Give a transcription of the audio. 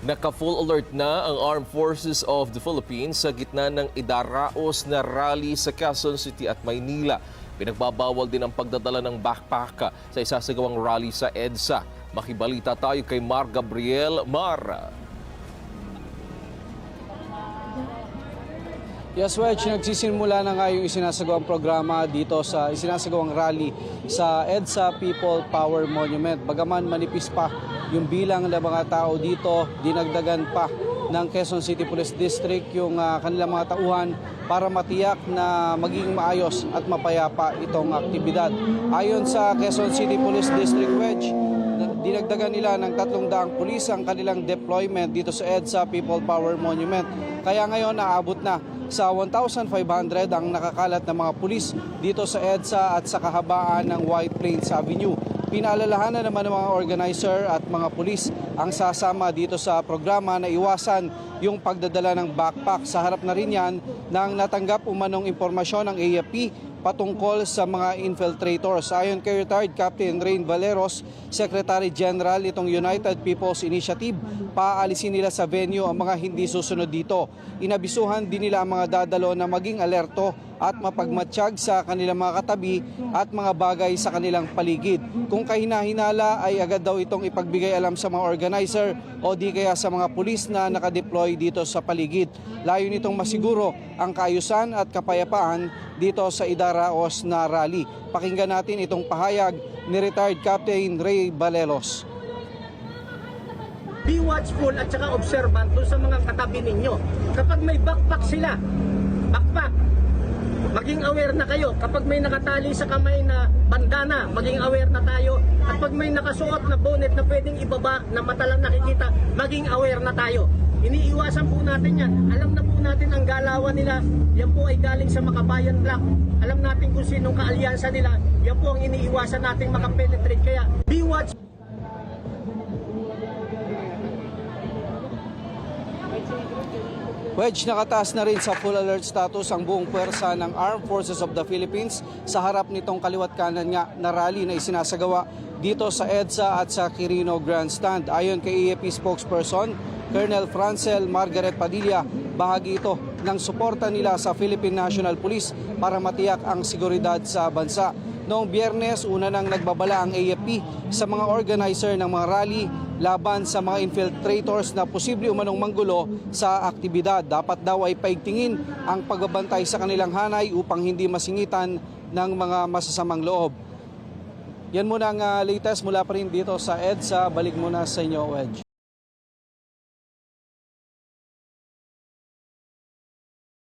Naka-full alert na ang Armed Forces of the Philippines sa gitna ng idaraos na rally sa Quezon City at Maynila. Pinagbabawal din ang pagdadala ng backpack sa isasagawang rally sa EDSA. Makibalita tayo kay Mar Gabriel Mar. Yes, Wedge, nagsisimula na nga yung isinasagawang programa dito sa isinasagawang rally sa EDSA People Power Monument. Bagaman manipis pa yung bilang ng mga tao dito, dinagdagan pa ng Quezon City Police District yung ah, kanilang mga tauhan para matiyak na maging maayos at mapayapa itong aktibidad. Ayon sa Quezon City Police District Wedge, dinagdagan nila ng tatlong daang pulis ang kanilang deployment dito sa EDSA People Power Monument. Kaya ngayon naabot na sa 1,500 ang nakakalat na mga pulis dito sa EDSA at sa kahabaan ng White Plains Avenue. Pinaalalahanan naman ng mga organizer at mga pulis ang sasama dito sa programa na iwasan yung pagdadala ng backpack. Sa harap na rin yan ng natanggap umanong impormasyon ng AFP patungkol sa mga infiltrators. Ayon kay retired Captain Rain Valeros, Secretary General itong United People's Initiative, paalisin nila sa venue ang mga hindi susunod dito. Inabisuhan din nila ang mga dadalo na maging alerto at mapagmatsyag sa kanilang mga katabi at mga bagay sa kanilang paligid. Kung kahina-hinala ay agad daw itong ipagbigay alam sa mga organizer o di kaya sa mga pulis na nakadeploy dito sa paligid. Layo nitong masiguro ang kaayusan at kapayapaan dito sa Idaraos na rally. Pakinggan natin itong pahayag ni retired Captain Ray Balelos. be watchful at saka observant sa mga katabi ninyo. Kapag may backpack sila, backpack, maging aware na kayo. Kapag may nakatali sa kamay na bandana, maging aware na tayo. At pag may nakasuot na bonnet na pwedeng ibaba na mata lang nakikita, maging aware na tayo. Iniiwasan po natin yan. Alam na po natin ang galawan nila. Yan po ay galing sa Makabayan Black. Alam natin kung sinong kaalyansa nila. Yan po ang iniiwasan nating makapenetrate. Kaya be watchful. Wedge nakataas na rin sa full alert status ang buong puwersa ng Armed Forces of the Philippines sa harap nitong kaliwat kanan nga na rally na isinasagawa dito sa EDSA at sa Quirino Grandstand. Ayon kay EAP spokesperson, Colonel Francel Margaret Padilla, bahagi ito ng suporta nila sa Philippine National Police para matiyak ang seguridad sa bansa. Noong biyernes, una nang nagbabala ang AFP sa mga organizer ng mga rally laban sa mga infiltrators na posible umanong manggulo sa aktibidad. Dapat daw ay paigtingin ang pagbabantay sa kanilang hanay upang hindi masingitan ng mga masasamang loob. Yan muna ang ah, latest mula pa rin dito sa EDSA. Balik muna sa inyo, Wedge.